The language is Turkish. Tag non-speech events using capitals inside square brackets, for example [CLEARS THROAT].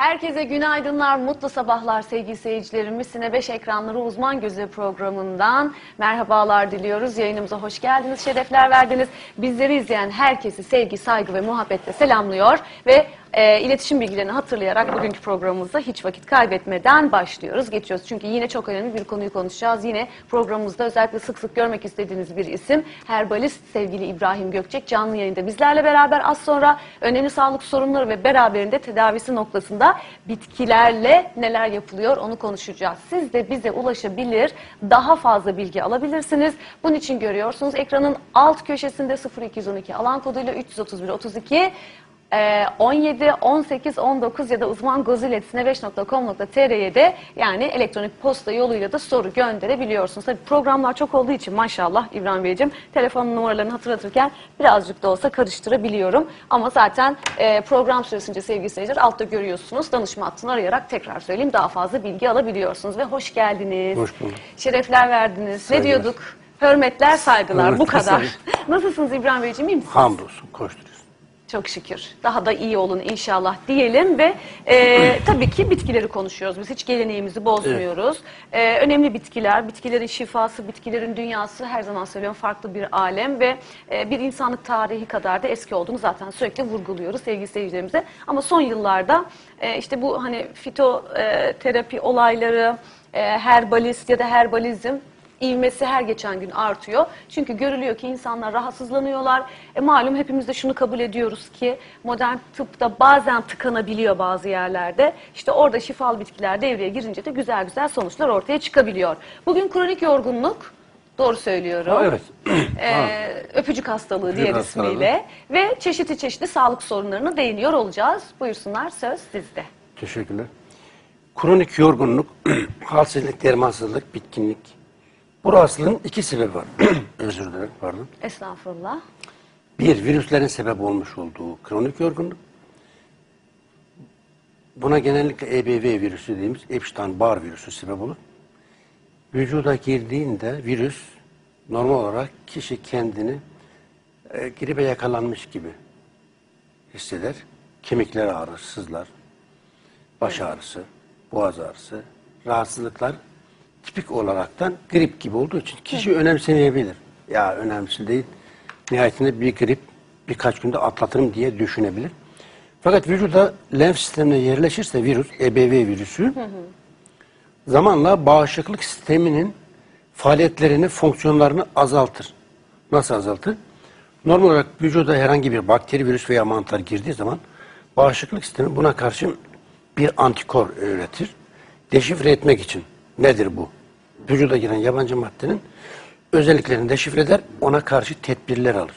Herkese günaydınlar, mutlu sabahlar sevgili seyircilerimiz. Sine 5 ekranları uzman gözü programından merhabalar diliyoruz. Yayınımıza hoş geldiniz, şerefler verdiniz. Bizleri izleyen herkesi sevgi, saygı ve muhabbetle selamlıyor ve e, iletişim bilgilerini hatırlayarak bugünkü programımıza hiç vakit kaybetmeden başlıyoruz, geçiyoruz. Çünkü yine çok önemli bir konuyu konuşacağız. Yine programımızda özellikle sık sık görmek istediğiniz bir isim herbalist sevgili İbrahim Gökçek canlı yayında bizlerle beraber az sonra önemli sağlık sorunları ve beraberinde tedavisi noktasında bitkilerle neler yapılıyor onu konuşacağız. Siz de bize ulaşabilir, daha fazla bilgi alabilirsiniz. Bunun için görüyorsunuz ekranın alt köşesinde 0212 alan koduyla 331 32 ee, 17, 18, 19 ya da uzmangoziletsinevş.com.tr'ye de yani elektronik posta yoluyla da soru gönderebiliyorsunuz. Tabii programlar çok olduğu için maşallah İbrahim Beyciğim telefon numaralarını hatırlatırken birazcık da olsa karıştırabiliyorum. Ama zaten e, program süresince sevgili seyirciler altta görüyorsunuz. Danışma hattını arayarak tekrar söyleyeyim daha fazla bilgi alabiliyorsunuz. Ve hoş geldiniz. Hoş bulduk. Şerefler verdiniz. Saygılar. Ne diyorduk? Hürmetler, saygılar. Bu Hürmetler, kadar. saygılar. [LAUGHS] Nasılsınız İbrahim Beyciğim? iyi misiniz? Hamdolsun koşturuyoruz. Çok şükür. Daha da iyi olun inşallah diyelim ve e, [CLEARS THROAT] tabii ki bitkileri konuşuyoruz. Biz hiç geleneğimizi bozmuyoruz. E, önemli bitkiler, bitkilerin şifası, bitkilerin dünyası her zaman söylüyorum farklı bir alem ve e, bir insanlık tarihi kadar da eski olduğunu zaten sürekli vurguluyoruz sevgili seyircilerimize. Ama son yıllarda e, işte bu hani fitoterapi olayları, e, herbalist ya da herbalizm ivmesi her geçen gün artıyor. Çünkü görülüyor ki insanlar rahatsızlanıyorlar. E malum hepimiz de şunu kabul ediyoruz ki modern tıpta bazen tıkanabiliyor bazı yerlerde. İşte orada şifalı bitkiler devreye girince de güzel güzel sonuçlar ortaya çıkabiliyor. Bugün kronik yorgunluk, doğru söylüyorum. Ha, evet. [CLEARS THROAT] Ee, öpücük hastalığı Öpücük diğer hastalığı. ismiyle ve çeşitli çeşitli sağlık sorunlarına değiniyor olacağız. Buyursunlar söz sizde. Teşekkürler. Kronik yorgunluk, [CLEARS THROAT] halsizlik, dermansızlık, bitkinlik. Bu rahatsızlığın iki sebebi var. [CLEARS THROAT] Özür dilerim, pardon. Estağfurullah. Bir, virüslerin sebep olmuş olduğu kronik yorgunluk. Buna genellikle EBV virüsü dediğimiz Epstein-Barr virüsü sebep olur. Vücuda girdiğinde virüs normal olarak kişi kendini e, gribe yakalanmış gibi hisseder. Kemikler ağrır, sızlar, baş ağrısı, boğaz ağrısı, rahatsızlıklar tipik olaraktan grip gibi olduğu için kişi önemsemeyebilir. Ya önemli değil. Nihayetinde bir grip birkaç günde atlatırım diye düşünebilir. Fakat vücuda lenf sistemine yerleşirse virüs, EBV virüsü zamanla bağışıklık sisteminin faaliyetlerini, fonksiyonlarını azaltır. Nasıl azaltır? Normal olarak vücuda herhangi bir bakteri, virüs veya mantar girdiği zaman bağışıklık sistemi buna karşı bir antikor üretir. Deşifre etmek için. Nedir bu? Vücuda giren yabancı maddenin özelliklerini deşifre eder, ona karşı tedbirler alır.